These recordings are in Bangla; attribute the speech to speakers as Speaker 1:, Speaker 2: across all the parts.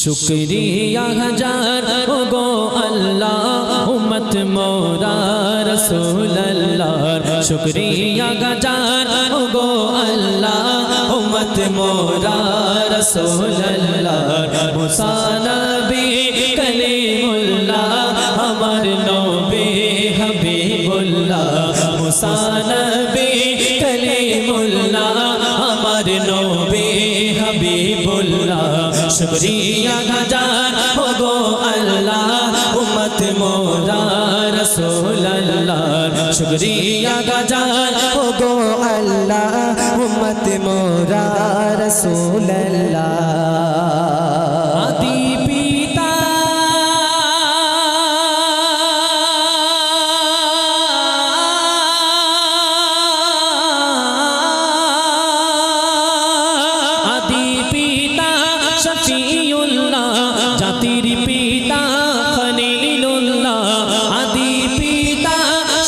Speaker 1: শুক্রিয়া হাজার ও গো আল্লাহ, উম্মত মোরা রসুল আল্লাহ শুক্রিয়া হাজার ও গো আল্লাহ, উম্মত মোরা রসুল আল্লাহ মুসা নবী কলিমুল্লাহ, আমার নবী হাবিবুল্লাহ। মুসা নবী কলিমুল্লাহ, আমার নবী হাবিবুল্লাহ। শুকরিয়া হাজার শফিউল্লাহ জাতির পিতা খলিলুল্লাহ, আদি পিতা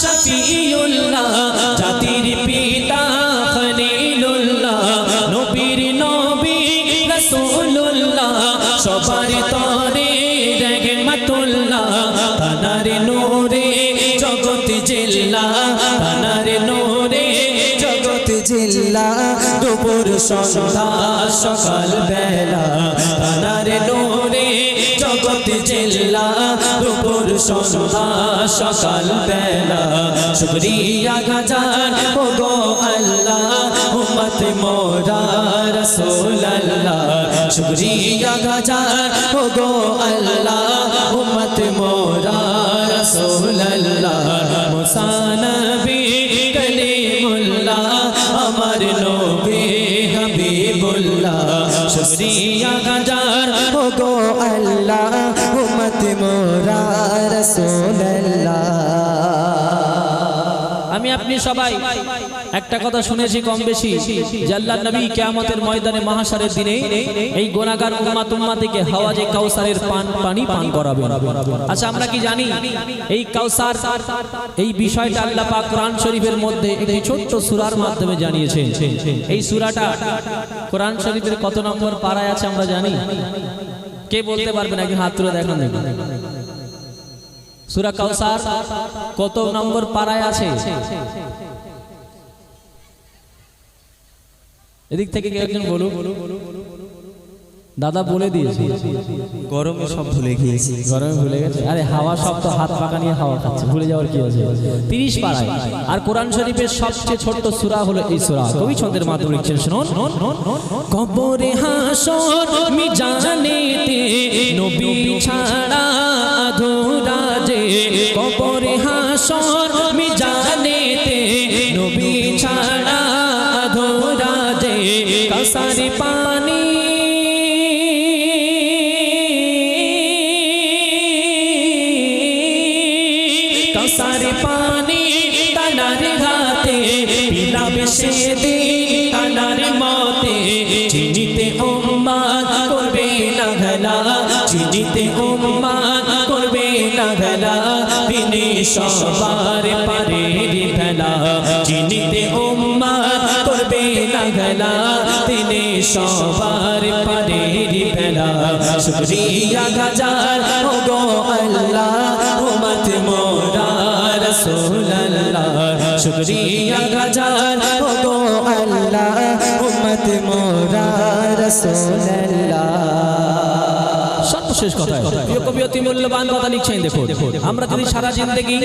Speaker 1: শফিউল্লাহ, জাতির পিতা খলিলুল্লাহ, নবীর নবী রাসূলুল্লাহ, সবার তরে রহমাতুল্লাহ, তানার জিল্লা
Speaker 2: দুপুর
Speaker 1: সন্ধ্যা সকাল বেলা তানার নূরে জগৎ জিল্লা দুপুর সন্ধ্যা সকাল বেলা শুকরিয়া গাজার ও গো আল্লাহ, উম্মত মোরা রসুল আল্লাহ শুকরিয়া গাজার ও গো আল্লাহ, উম্মত মোরা রসুল আল্লাহ মুসা শুকরিয়া গাজার
Speaker 2: ও গো আল্লাহ উম্মত মোরা রাসূলুল্লাহ।
Speaker 1: আমি আপনি সবাই একটা কথা শুনেছি কম বেশি জাল্লার নবী কিয়ামতের ময়দানে মহাসারের দিনে এই গোনাগার উম্মাত উম্মাতিকে হাওয়াজে কাউসারের পান, পানি পান করাবে আচ্ছা আমরা কি জানি? এই কাউসার, এই বিষয়টা আল্লাহ পাক কোরআন শরীফের মধ্যে একটি ছোট্ট সূরার মাধ্যমে জানিয়েছেন। এই সূরাটা কোরআন শরীফের কত নম্বর পারায় আছে আমরা জানি? কে বলতে পারবেন একজন হাত তুলে দেখান দেখুন সূরা কাউসার কত নম্বর পারায় আছে? এদিক থেকে কেউ একজন বলু দাদা বলে দিয়েছে।
Speaker 2: গরমে সব ভুলে গিয়েছি।
Speaker 1: গরমে ভুলে গেছে। আরে হাওয়া সব তো হাত পাকা নিয়ে হাওয়া খাচ্ছে ভুলে যাওয়ার কি আছে? তিরিশ পাড়ায়। আর কোরআন শরীফের সবচেয়ে ছোট্ট সুরা হলো এই সুরা। কবি ছন্দের মাধ্যমে লিখছেন শুনুন। কবরে হাসর মিজানেতে কাসারি পানি কসার পানি তানার ঘাতে পিলাবে সে দিন তানার মতে চিনিতে উম্মাদ করবে না ভেলা চিনিতে উম্মাদ করবে না ভেলা তিনি সবার পারে ভেলা চিনিতে উম্মাদ ভেলা তিনি সবার পারে ভেলা শুক্রিয়া গাজার গো আল্লাহ, উম্মত মোরা রসুল আল্লাহ শুক্রিয়া গাজার গো
Speaker 2: আল্লাহ, উম্মত মোরা রসুল্লাহ
Speaker 1: সর্বশেষ কথা প্রিয় কবি অতি মূল্যবান কথা লিখছেন দেখুন। আমরা যদি সারা জিন্দগি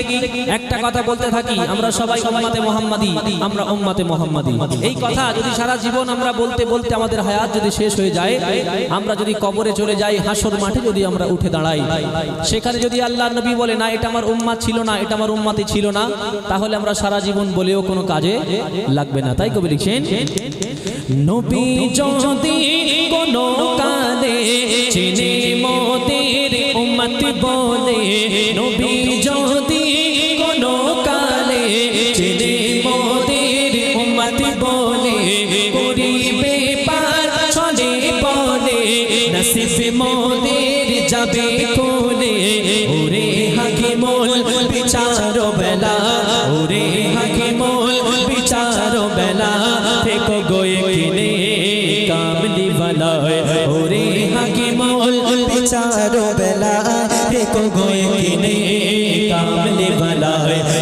Speaker 1: একটা কথা বলতে থাকি আমরা সবাই উম্মাতে মোহাম্মদী আমরা উম্মাতে মোহাম্মদী। এই কথা যদি সারা জীবন আমরা বলতে বলতে আমাদের হায়াত যদি শেষ হয়ে যায় আমরা যদি কবরে চলে যাই হাসর মাঠে যদি আমরা উঠে দাঁড়াই সেখানে যদি আল্লাহ নবী বলে না এটা আমার উম্মাত ছিল না এটা আমার উম্মাতে ছিল না তাহলে আমরা সারা জীবন বলেও কোনো কাজে লাগবে না। তাই কবি লিখছেন নবী যদি কোনো কালে চিনে মোদের উম্মত বলে, নবী যদি কোনো কালে চিনে মোদের উম্মত বলে করিবে পার চলে বলে, নসিব মোদের যাবে কোলে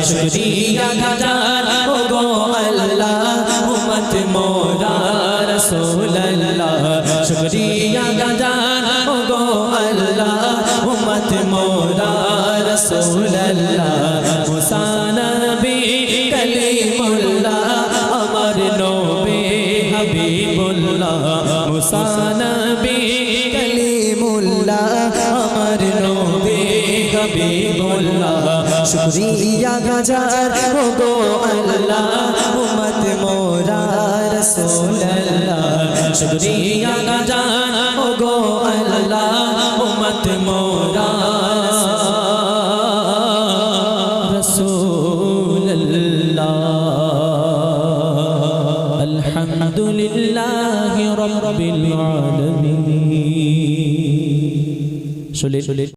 Speaker 1: শুকরিয়া হাজার ও গো আল্লাহ, উম্মত মোরা রাসূল আল্লাহ শুকরিয়া হাজার ও গো আল্লাহ, উম্মত মোরা রাসূল আল্লাহ হুসান নবী কলিমুল্লাহ, আমার নবী হাবিবুল্লাহ। হুসান নবী
Speaker 2: কলিমুল্লাহ, আমার নবী
Speaker 1: হাবিব
Speaker 2: শুক্রিয়া গাজার ও গো আল্লাহ, উম্মত মোরা রাসূলুল্লাহ।
Speaker 1: শুক্রিয়া গাজান ও গো আল্লাহ, উম্মত মোরা রাসূলুল্লাহ। আলহামদুলিল্লাহি রাব্বিল আলামিন। শুনে